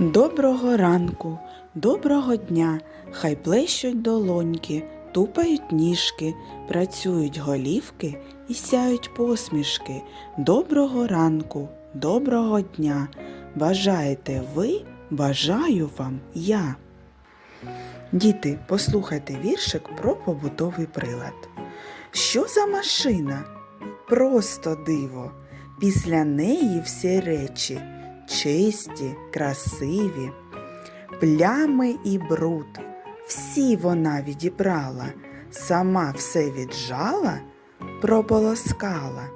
Доброго ранку, доброго дня, хай плещуть долоньки, тупають ніжки, працюють голівки і сяють посмішки. Доброго ранку, доброго дня. Бажаєте ви, бажаю вам я. Діти, послухайте віршик про побутовий прилад. Що за машина? Просто диво. Після неї всі речі чисті, красиві, плями і бруд. Всі вона відібрала, сама все віджала, прополоскала.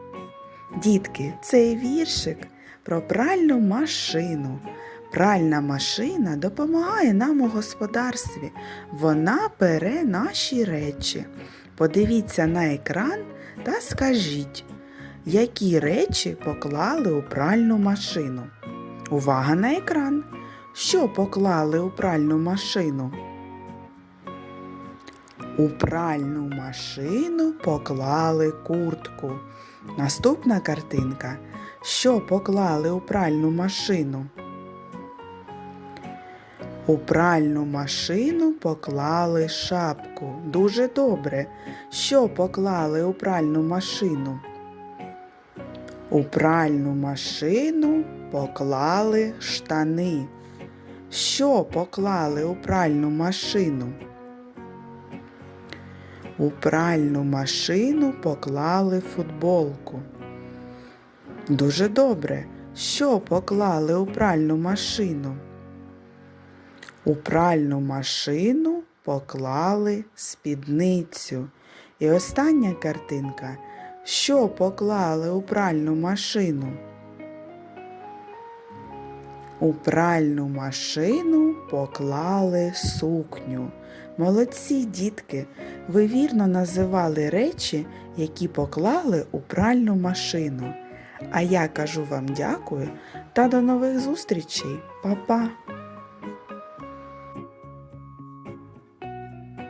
Дітки, цей віршик про пральну машину. Пральна машина допомагає нам у господарстві. Вона пере наші речі. Подивіться на екран та скажіть, які речі поклали у пральну машину. Увага на екран. Що поклали у пральну машину? У пральну машину поклали куртку. Наступна картинка. Що поклали у пральну машину? У пральну машину поклали шапку. Дуже добре. Що поклали у пральну машину? У пральну машину поклали штани. Що поклали у пральну машину? У пральну машину поклали футболку. Дуже добре. Що поклали у пральну машину? У пральну машину поклали спідницю. І остання картинка. Що поклали у пральну машину? У пральну машину поклали сукню. Молодці дітки, ви вірно називали речі, які поклали у пральну машину. А я кажу вам дякую та до нових зустрічей, Па-па!